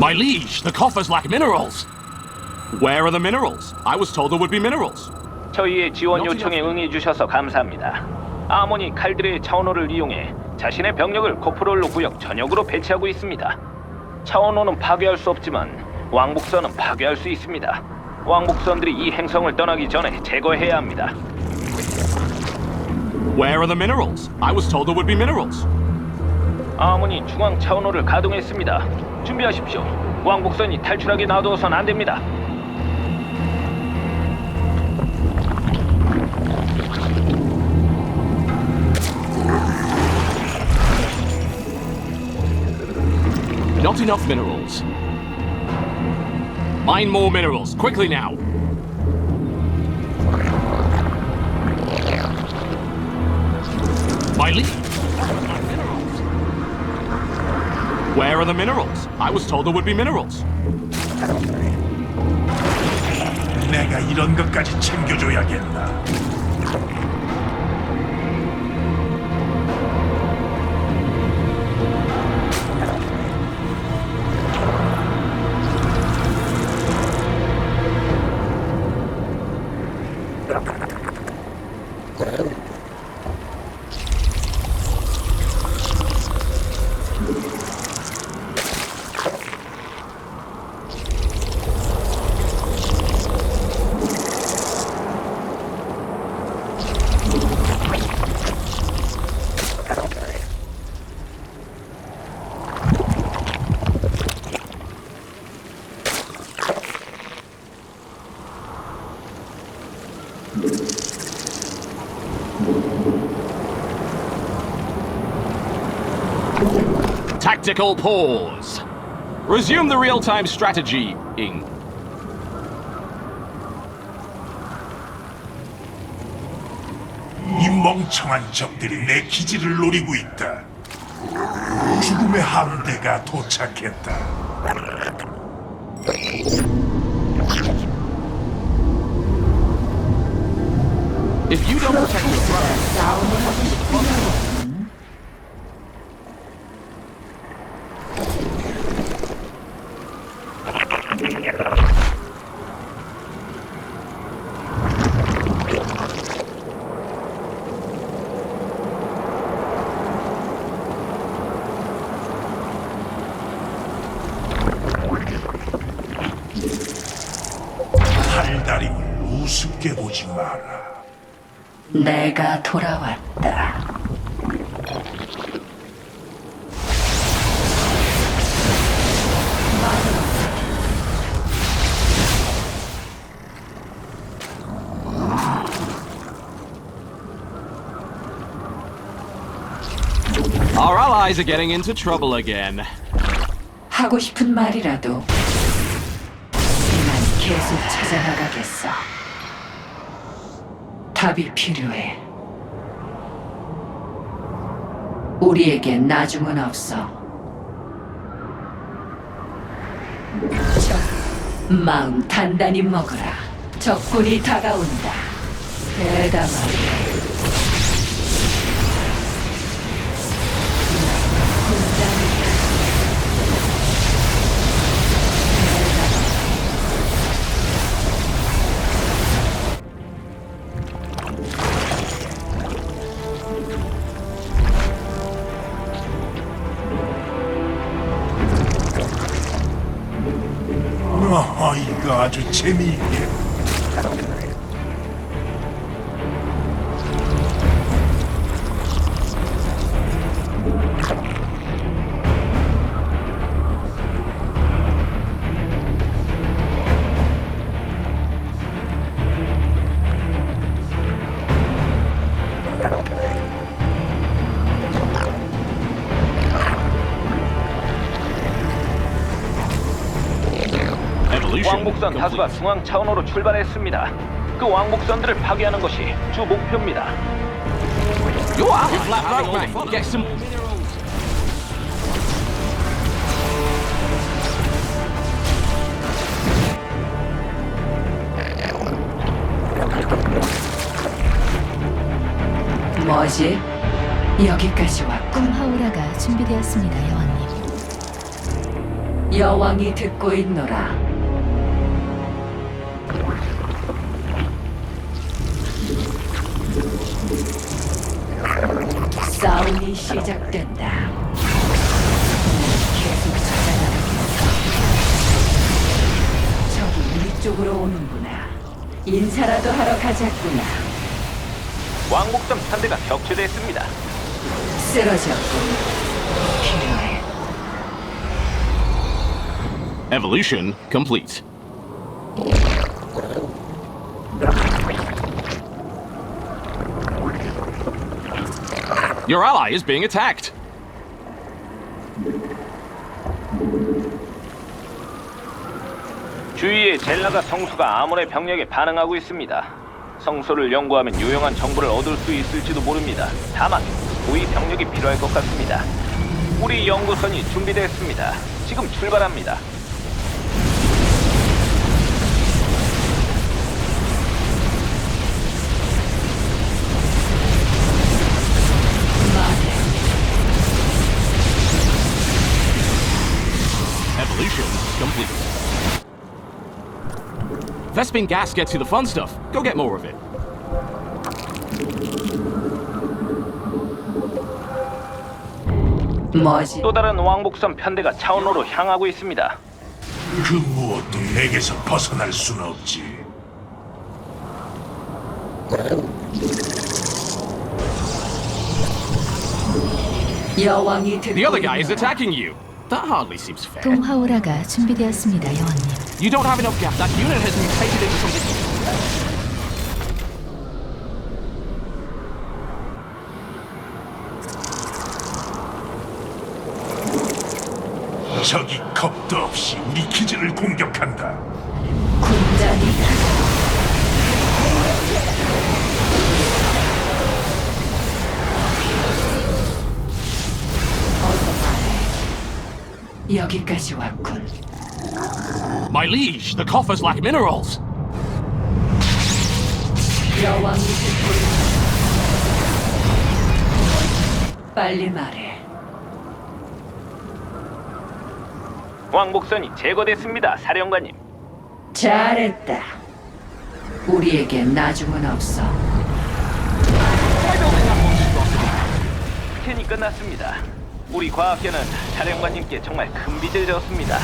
My liege, the coffers lack minerals. Where are the minerals? I was told there would be minerals. 저희의 지원 요청에 응해주셔서 감사합니다. 아모니 칼들의 차원호를 이용해 자신의 병력을 코프롤로 구역 전역으로 배치하고 있습니다. 차원호는 파괴할 수 없지만 왕복선은 파괴할 수 있습니다. 왕복선들이 이 행성을 떠나기 전에 제거해야 합니다. Where are the minerals? I was told there would be minerals. 아모니 중앙 차원호를 가동했습니다. 준비하십시오. 왕복선이 탈출하게 놔두어선 안 됩니다. Enough minerals. Mine more minerals, quickly now. My liege. Where are the minerals? I was told there would be minerals. 내가 이런 것까지 챙겨줘야겠나. Tactical pause. Resume the real-time strategy, Ing. 이 멍청한 적들이 내 기지를 노리고 있다. 죽음의 함대가 도착했다. If you don't protect your throne, 우습게 보지 마라. 내가 돌아왔다. our allies are getting into trouble again. 하고 싶은 말이라도 난 계속 찾아나가겠어. 답이 필요해. 우리에게 나중은 없어. 적, 마음 단단히 먹어라. 적군이 다가온다. 대담하게. 아주 재미있게. 왕복선 다수가 중앙 차원호로 출발했습니다. 그 왕복선들을 파괴하는 것이 주 목표입니다. Flat right. Get some 뭐지? 여기까지 왔군. 꿈하오라가 준비되었습니다, 여왕님. 여왕이 듣고 있노라. 싸움이 시작된다. 계속 찾아나가겠어. 저기 우리 쪽으로 오는구나. 인사라도 하러 가자꾸나. 왕복선 편대가 격추됐습니다. 쓰러졌군. 필요해. Evolution complete. Your ally is being attacked. 주위에 젤라가 성수가 아몬의 병력에 반응하고 있습니다. 성소를 연구하면 유용한 정보를 얻을 수 있을지도 모릅니다. 다만 고위 병력이 필요할 것 같습니다. 우리 연구선이 준비됐습니다. 지금 출발합니다. Vespine gas gets you the fun stuff. Go get more of it. 뭐지? 또 다른 왕복선 편대가 차원호로 향하고 있습니다. 그 무엇도 내게서 벗어날 순 없지. 여왕이 듣고 The other guy is 있노라. attacking you. That hardly seems fair. 동화오라가 준비되었습니다, 여왕님. You don't have enough gas. That unit has mutated into something. 적이 겁도 없이 우리 기지를 공격한다. 군단이다. 어서 말해. 여기까지 왔군. My liege, the coffers lack minerals. 여왕이 듣고 있노라. 빨리 말해. 왕복선이 제거됐습니다, 사령관님. 잘했다. 우리에게 나중은 없어. 스캔이 끝났습니다. 우리 과학계는 사령관님께 정말 큰 빚을 졌습니다.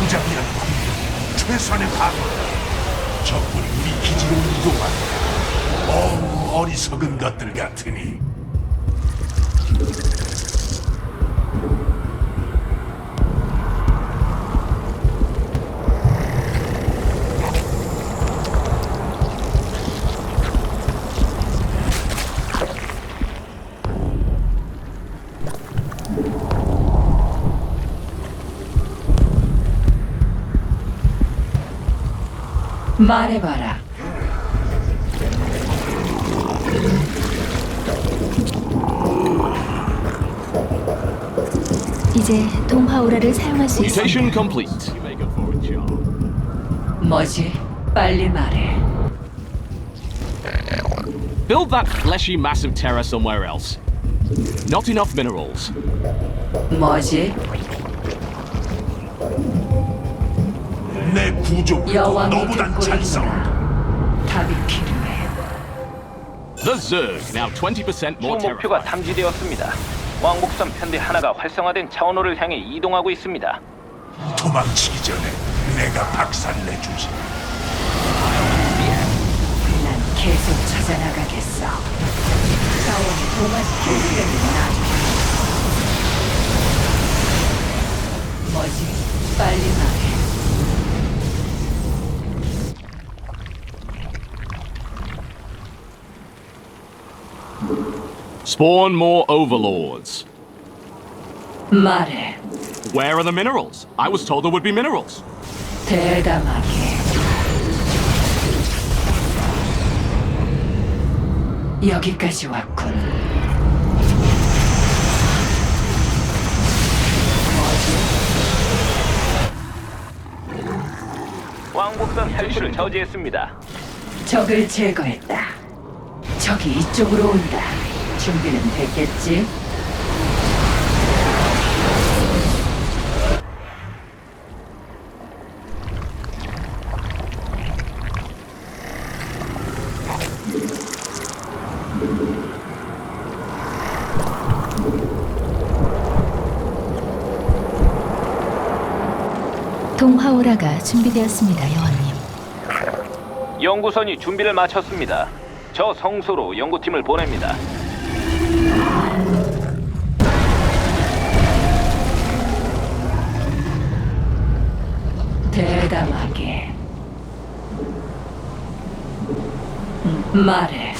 무자비한 군대 최선의 방어다. 적군이 우리 기지로 이동한다. 너무 어리석은 것들 같으니 말해봐라. 이제 동화오라를 사용할 수 Mutation 있습니다. complete. 뭐지? 빨리 말해. Build that fleshy mass of terror somewhere else. Not enough minerals. 뭐지? 내 여왕이 너보단 듣고 잘 싸워. 있노라. 답이 필요해. The Zerg, now 20%주 more 목표가 terrified. 탐지되었습니다. 왕복선 편대 하나가 활성화된 차원호를 향해 이동하고 있습니다. 도망치기 전에 내가 박살내주지. 난 계속 찾아나가겠어. 자원이 동화시킬 때는 나중에. 뭐지? 빨리 말해. Spawn more overlords. 말해. Where are the minerals? I was told there would be minerals. 대담하게. 여기까지 왔군. 왕복선 탈출을 저지했습니다. 적을 제거했다. 적이 이쪽으로 온다. 준비는 됐겠지? 동화오라가 준비되었습니다, 여왕님. 연구선이 준비를 마쳤습니다. 저 성소로 연구팀을 보냅니다. 대담하게. 음, 말해.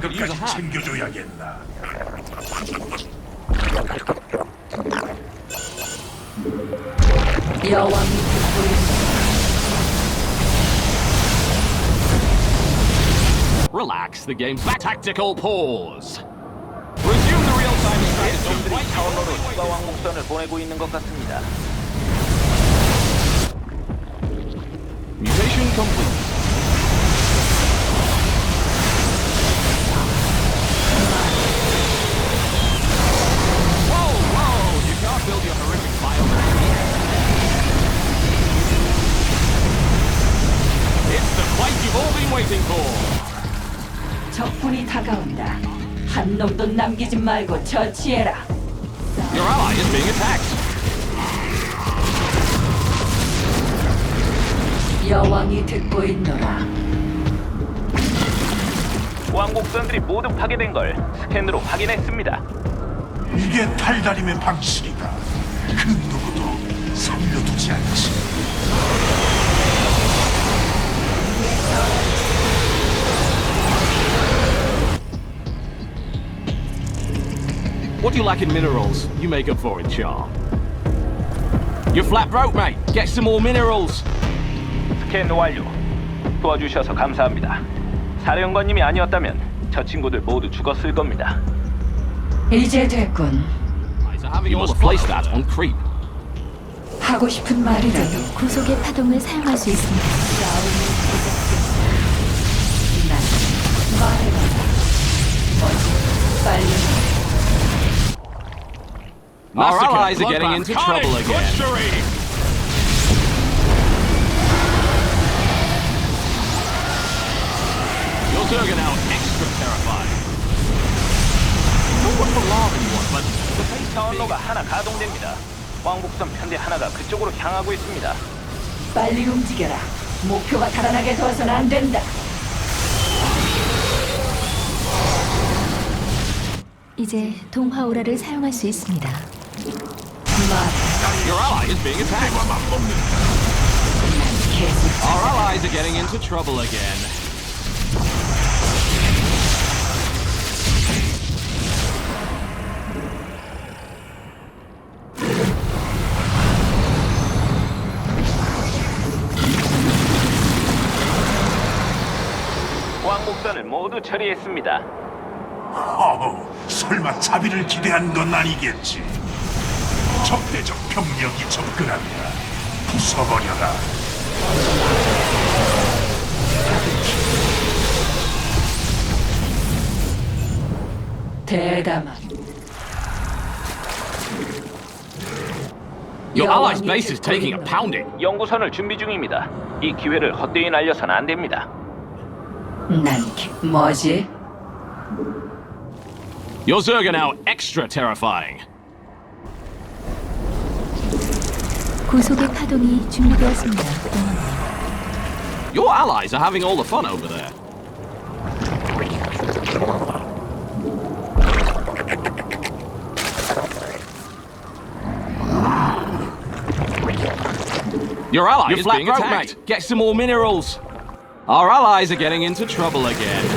They 이런 것까지. 챙겨줘야겠나. 여왕 Relax, the game's back. Tactical pause. Resume the real-time strategy. 놈들이 차원로로 추가 왕복선을 보내고 있는 것 같습니다. Mutation complete. Whoa, whoa! You can't build your horrific biome here. It's the fight you've all been waiting for. 적군이 다가온다. 한 놈도 남기지 말고 처치해라. Your ally is being attacked. 여왕이 듣고 있노라. 왕복선들이 모두 파괴된 걸 스캔으로 확인했습니다. 이게 탈다림의 방식이다. 그 누구도 살려두지 않지. What do you lack in minerals? You make up for in charm. You're flat broke, mate. Get some more minerals. 스캔 완료. 도와주셔서 감사합니다. 사령관님이 아니었다면 저 친구들 모두 죽었을 겁니다. 이제 됐군. You must place that on creep. 하고 싶은 말이라도 구속의 파동을 사용할 수 있습니다. 난 말해봐라. 뭐지? 빨리 말해. Our allies are getting into trouble again. Your Zerga now extra terrifying. No one for laughing one, but the face 차원로가 하나 가동됩니다. 왕복선 편대 하나가 그쪽으로 향하고 있습니다. 빨리 움직여라. 목표가 달아나게 둬서는 안 된다. 이제 동화 오라를 사용할 수 있습니다. Your ally is being attacked. Our allies are getting into trouble again. 왕복선을 모두 처리했습니다. 어우, 설마 자비를 기대한 건 아니겠지. 적대적 병력이 접근한다. 부숴버려라. 대담한. Your allies' base is taking a pounding. 연구선을 준비 중입니다. 이 기회를 헛되이 날려서는 안 됩니다. 난 기- 뭐지? Your Zerga now extra terrifying. 구속의 파동이 준비되었습니다, 여왕님. Your allies are having all the fun over there. Your ally You're is flat being broke, attacked. mate. Get some more minerals. Our allies are getting into trouble again.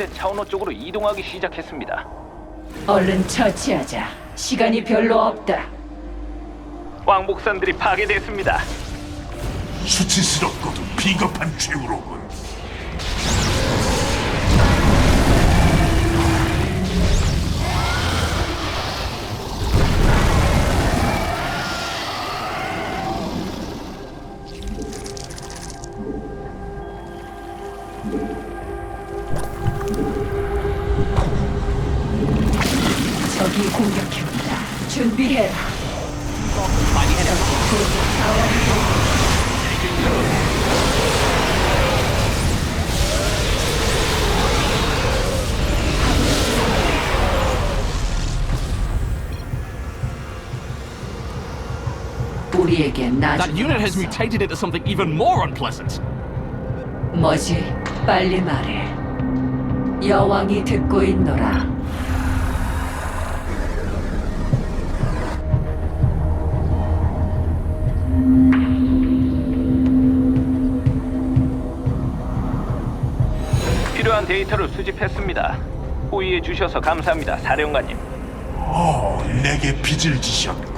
활성화된 차원호 쪽으로 이동하기 시작했습니다. 얼른 처치하자. 시간이 별로 없다. 왕복선들이 파괴됐습니다. 수치스럽고도 비겁한 최후로군. That 나중 unit has mutated into something even more unpleasant. 뭐지? 빨리 말해. 여왕이 듣고 있노라. 필요한 데이터를 수집했습니다. 호의해 주셔서 감사합니다, 사령관님. 어, 내게 빚을 지셨군.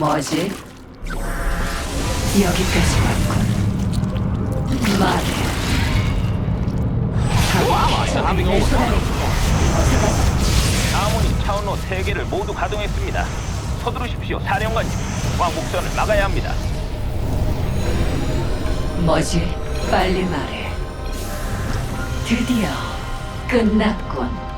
뭐지? 여기까지 왔군. 말해. 아모니 차원로 3개를 모두 가동했습니다. 서두르십시오, 사령관님. 왕복선을 막아야 합니다. 뭐지? 빨리 말해. 드디어 끝났군.